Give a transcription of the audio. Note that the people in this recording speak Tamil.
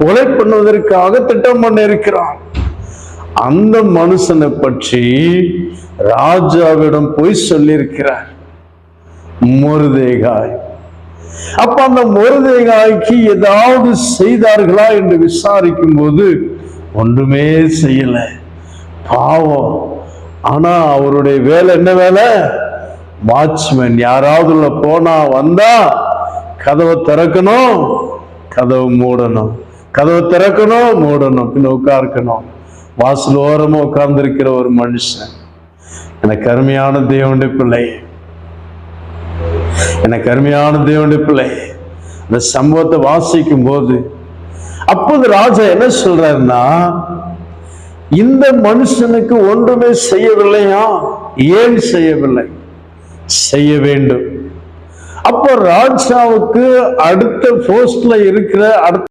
கொலை பண்ணுவதற்காக திட்டம் பண்ணியிருக்கிறான். அந்த மனுஷனை பற்றி ராஜாவிடம் போய் சொல்லியிருக்கிறார் முருதேகாய். அப்ப அந்த முருதேகாய்க்கு ஏதாவது செய்தார்களா என்று விசாரிக்கும் போது ஒன்றுமே செய்யல. பாவம். ஆனா அவருடைய வேலை என்ன வேலை? வாட்ச்மேன் யாராவது உள்ள போனா வந்தா கதவை திறக்கணும் கதவை மூடணும். கதவு திறக்கணும் மூடணும் பின்ன உட்கார்க்கணும். வாசல் ஓரமா உட்கார்ந்துருக்கிற ஒரு மனுஷன். எனக்கு அருமையான தேவனுடைய பிள்ளை. எனக்கு அருமையான தேவனுடைய பிள்ளை. அந்த சம்பவத்தை வாசிக்கும் போது அப்போது ராஜா என்ன சொல்றாருன்னா இந்த மனுஷனுக்கு ஒன்றுமே செய்யவில்லையா? ஏன் செய்யவில்லை? செய்ய வேண்டும். அப்போ ராஜாவுக்கு அடுத்த போஸ்ட்ல இருக்கிற அடுத்த